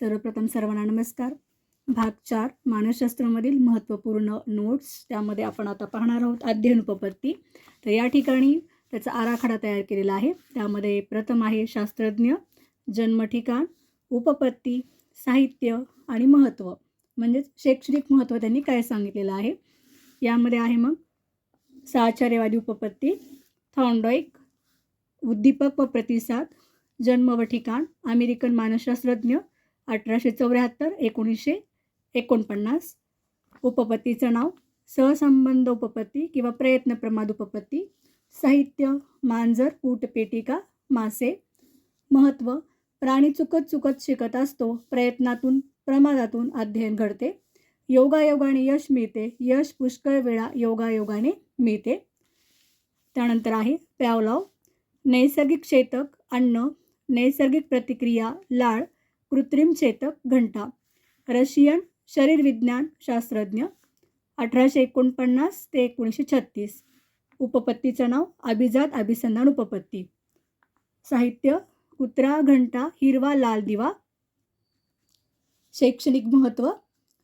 सर्वप्रथम सर्वांना नमस्कार. भाग चार मानसशास्त्रामधील महत्त्वपूर्ण नोट्स त्यामध्ये आपण आता पाहणार आहोत अध्ययन उपपत्ती. तर या ठिकाणी त्याचा आराखडा तयार केलेला आहे. त्यामध्ये प्रथम आहे शास्त्रज्ञ जन्म ठिकाण उपपत्ती साहित्य आणि महत्त्व. म्हणजेच शैक्षणिक महत्त्व त्यांनी काय सांगितलेलं आहे? यामध्ये आहे मग साचार्यवादी उपपत्ती थॉन्डॉईक उद्दीपक व प्रतिसाद जन्म व ठिकाण अमेरिकन मानसशास्त्रज्ञ अठराशे चौऱ्याहत्तर एकोणीसशे एकोणपन्नास. उपपत्तीचं नाव सहसंबंध उपपत्ती किंवा प्रयत्न प्रमाद उपपत्ती साहित्य मांजर पेटिका मासे. महत्त्व प्राणी चुकत चुकत शिकत असतो प्रयत्नातून प्रमादातून अध्ययन घडते. योगायोगाने यश मिळते यश पुष्कळ वेळा योगायोगाने मिळते. त्यानंतर आहे प्यावलाव. नैसर्गिक चेतक अन्न. नैसर्गिक प्रतिक्रिया लाळ. कृत्रिम चेतक घंटा. रशियन शरीरविज्ञान शास्त्रज्ञ अठराशे एकोणपन्नास ते एकोणीसशे छत्तीस. उपपत्तीचं नाव अभिजात अभिसंधान उपपत्ती. साहित्य कुत्रा घंटा हिरवा लाल दिवा. शैक्षणिक महत्त्व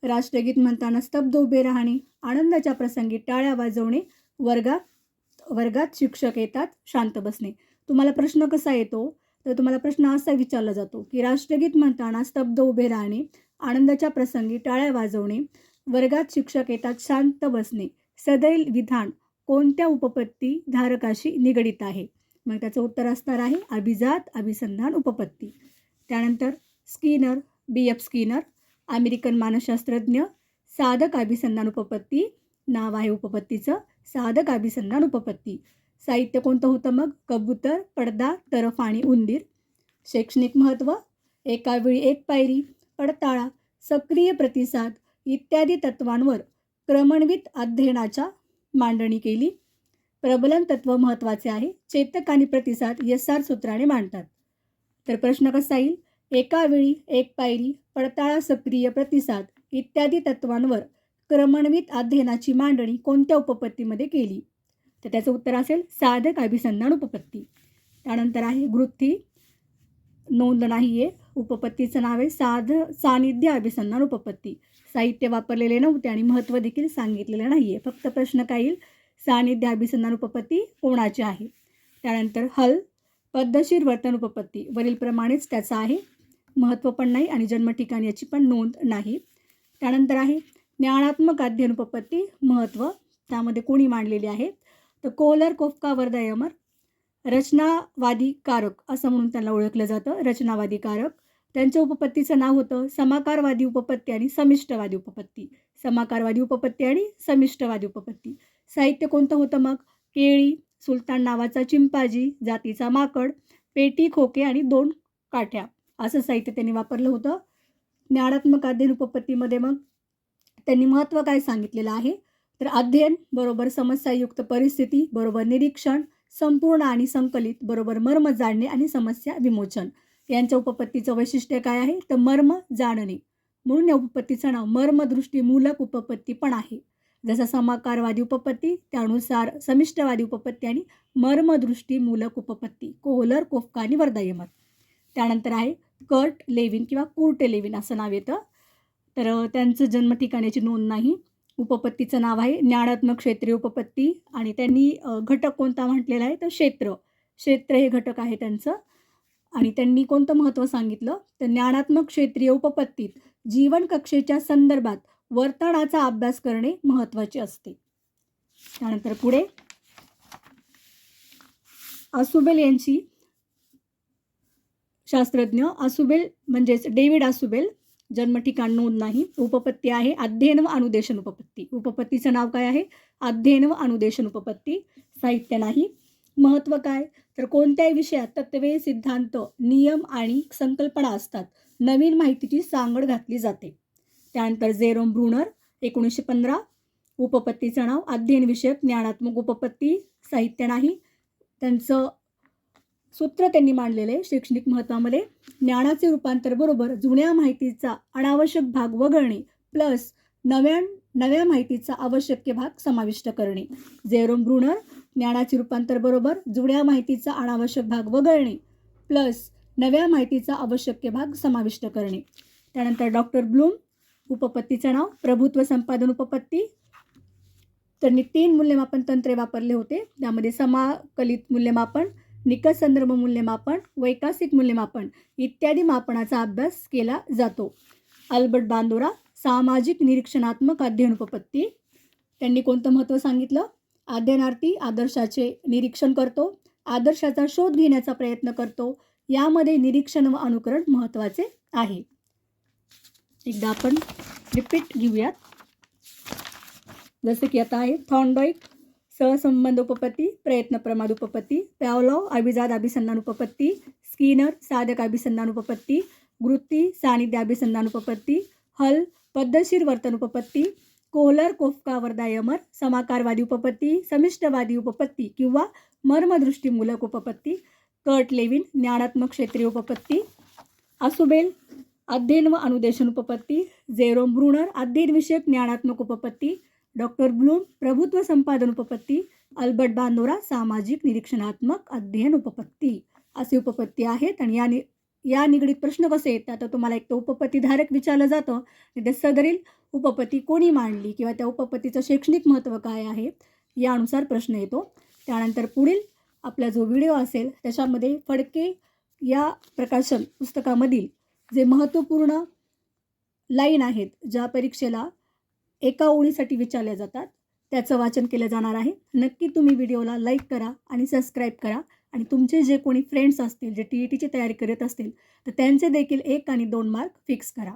राष्ट्रगीत म्हणताना स्तब्ध उभे राहणे आनंदाच्या प्रसंगी टाळ्या वाजवणे वर्गात वर्गात शिक्षक येतात शांत बसणे. तुम्हाला प्रश्न कसा येतो? तर तुम्हाला प्रश्न असा विचारला जातो की राष्ट्रगीत म्हणताना स्तब्ध उभे राहणे आनंदाच्या प्रसंगी टाळ्या वाजवणे वर्गात शिक्षक येतात शांत बसणे सदैल विधान कोणत्या उपपत्ती धारकाशी निगडित आहे? मग त्याचं उत्तर असणार आहे अभिजात अभिसंधान उपपत्ती. त्यानंतर Skinner B F Skinner American मानसशास्त्रज्ञ साधक अभिसंधान उपपत्ती नाव आहे उपपत्तीचं साधक अभिसंधान उपपत्ती. साहित्य कोणतं होतं मग? कबूतर पडदा तरफ आणि उंदीर. शैक्षणिक महत्त्व? एकावेळी एक पायरी पडताळा सक्रिय प्रतिसाद इत्यादी तत्वांवर क्रमणवित अध्ययनाच्या मांडणी केली. प्रबलन तत्व महत्त्वाचे आहे. चेतक आणि प्रतिसाद यसार सूत्राने मांडतात. तर प्रश्न कसा येईल? एकावेळी एक पायरी पडताळा सक्रिय प्रतिसाद इत्यादी तत्वांवर क्रमणवित अध्ययनाची मांडणी कोणत्या उपपत्तीमध्ये केली? तर त्याचं उत्तर असेल साधक अभिसंधान उपपत्ती. त्यानंतर आहे गृथी नोंद नाही आहे उपपत्तीचं नाव आहे साध सानिध्य अभिसंधान उपपत्ती. साहित्य वापरलेले नव्हते आणि महत्त्व देखील सांगितलेलं नाही आहे फक्त प्रश्न काय येईल? सानिध्य अभिसंधान उपपत्ती कोणाचे आहे? त्यानंतर हल पद्धतशीर वर्तन उपपत्ती. वरीलप्रमाणेच त्याचं आहे. महत्त्व पण नाही आणि जन्म ठिकाण याची पण नोंद नाही. त्यानंतर आहे ज्ञानात्मक अध्ययन उपपत्ती. महत्त्व त्यामध्ये कोणी मांडलेली आहे? तर कोलर कोफका वर्दयमर रचनावादी कारक असं म्हणून त्यांना ओळखलं जातं रचनावादी कारक. त्यांच्या उपपत्तीचं नाव होतं समाकारवादी उपपत्ती आणि समिष्टवादी उपपत्ती. समाकारवादी उपपत्ती आणि समिष्टवादी उपपत्ती. साहित्य कोणतं होतं मग? केळी सुलतान नावाचा चिंपाजी जातीचा माकड पेटी खोके आणि दोन काठ्या. असं साहित्य त्यांनी वापरलं होतं. ज्ञानात्मक अध्ययन उपपत्तीमध्ये मग त्यांनी महत्त्व काय सांगितलेलं आहे? तर अध्ययन बरोबर समस्यायुक्त परिस्थिती बरोबर निरीक्षण संपूर्ण आणि संकलित बरोबर मर्म जाणणे आणि समस्या विमोचन. यांच्या उपपत्तीचं वैशिष्ट्य काय आहे? तर मर्म जाणणे. म्हणून या उपपत्तीचं नाव मर्मदृष्टीमूलक उपपत्ती पण आहे. जसं समाकारवादी उपपत्ती त्यानुसार समिष्टवादी उपपत्ती आणि मर्मदृष्टीमूलक उपपत्ती कोहलर कोफका आणि वर्धायमत त्यानंतर आहे कर्ट लेविन किंवा कुर्ट लेविन असं नाव येतं. तर त्यांचं जन्म ठिकाण्याची नोंद नाही. उपपत्तीचं नाव आहे ज्ञानात्मक क्षेत्रीय उपपत्ती. आणि त्यांनी घटक कोणता म्हटलेला आहे? तर क्षेत्र. क्षेत्र हे घटक आहे त्यांचं. आणि त्यांनी कोणतं महत्त्व सांगितलं? तर ज्ञानात्मक क्षेत्रीय उपपत्तीत जीवन कक्षेच्या संदर्भात वर्तनाचा अभ्यास करणे महत्त्वाचे असते. त्यानंतर पुढे. आसुबेल यांची शास्त्रज्ञ आसुबेल म्हणजेच डेव्हिड आसुबेल जन्म ठिकाण नोंद नाही. उपपत्ती आहे अध्ययन व अनुदेशन उपपत्ती. उपपत्तीचं नाव काय आहे? अध्ययन व अनुदेशन उपपत्ती. साहित्य नाही. महत्त्व काय? तर कोणत्याही विषयात तत्वे सिद्धांत नियम आणि संकल्पना असतात. नवीन माहितीची सांगड घातली जाते. त्यानंतर झेरोम ब्रुनर एकोणीसशे पंधरा. उपपत्तीचं नाव अध्ययन विषयक ज्ञानात्मक उपपत्ती. साहित्य नाही. त्यांचं सूत्र त्यांनी मांडलेले शैक्षणिक महत्त्वामध्ये ज्ञानाचे रूपांतर बरोबर जुन्या माहितीचा अनावश्यक भाग वगळणे प्लस नव्या नव्या माहितीचा आवश्यक भाग समाविष्ट करणे. झेरोम ब्रुनर ज्ञानाचे रूपांतर बरोबर जुन्या माहितीचा अनावश्यक भाग वगळणे प्लस नव्या माहितीचा आवश्यक भाग समाविष्ट करणे. त्यानंतर डॉक्टर ब्लूम उपपत्तीचं नाव प्रभुत्व संपादन उपपत्ती. त्यांनी तीन मूल्यमापन तंत्रे वापरले होते. त्यामध्ये समाकलित मूल्यमापन निकष संदर्भ मूल्यमापन वैकासिक मूल्यमापन इत्यादी मापनाचा अभ्यास केला जातो. अल्बर्ट बांदोरा सामाजिक निरीक्षणात्मक अध्ययन उपपत्ती. त्यांनी कोणतं महत्त्व सांगितलं? अध्ययनार्थी आदर्शाचे निरीक्षण करतो आदर्शाचा शोध घेण्याचा प्रयत्न करतो यामध्ये निरीक्षण व अनुकरण महत्त्वाचे आहे. एकदा आपण रिपीट घेऊयात. जसं की आता आहे थॉन्डॉईट सहसंबंध उपपत्ती प्रयत्न प्रमाद उपपत्ती पॅवलॉव अभिजात अभिसंधान उपपत्ती स्किनर साधक अभिसंधान उपपत्ती वृत्ती सानिध्य अभिसंधान उपपत्ती हल पद्धतशीर वर्तन उपपत्ती कोहलर कोफका वर्दायमर समाकारवादी उपपत्ती समिष्टवादी उपपत्ती किंवा मर्मदृष्टीमूलक उपपत्ती कर्ट लेविन ज्ञानात्मक क्षेत्रीय उपपत्ती असुबेल अध्ययन व अनुदेशन उपपत्ती झेरोम ब्रुनर अध्ययनविषयक ज्ञानात्मक उपपत्ती डॉक्टर ब्लूम प्रभुत्व संपादन उपपत्ती अल्बर्ट बांदोरा सामाजिक निरीक्षणात्मक अध्ययन उपपत्ती. असे उपपत्ती आहेत आणि या नि या निगडीत प्रश्न कसे येतात तर तुम्हाला एक तर उपपत्तीधारक विचारलं जातं आणि ते सदरील उपपत्ती कोणी मांडली किंवा त्या उपपत्तीचं शैक्षणिक महत्त्व काय आहे यानुसार प्रश्न येतो. त्यानंतर पुढील आपला जो व्हिडिओ असेल त्याच्यामध्ये फडके या प्रकाशन पुस्तकामधील जे महत्त्वपूर्ण लाईन आहेत ज्या परीक्षेला एका ओळीसाठी विचारल्या जातात. त्याचं वाचन केलं जाणार आहे. नक्की तुम्ही व्हिडिओला लाईक करा आणि सबस्क्राईब करा. आणि तुमचे जे कोणी फ्रेंड्स असतील जे टी ई टीची तयारी करत असतील तर त्यांचे देखील एक आणि दोन मार्क फिक्स करा.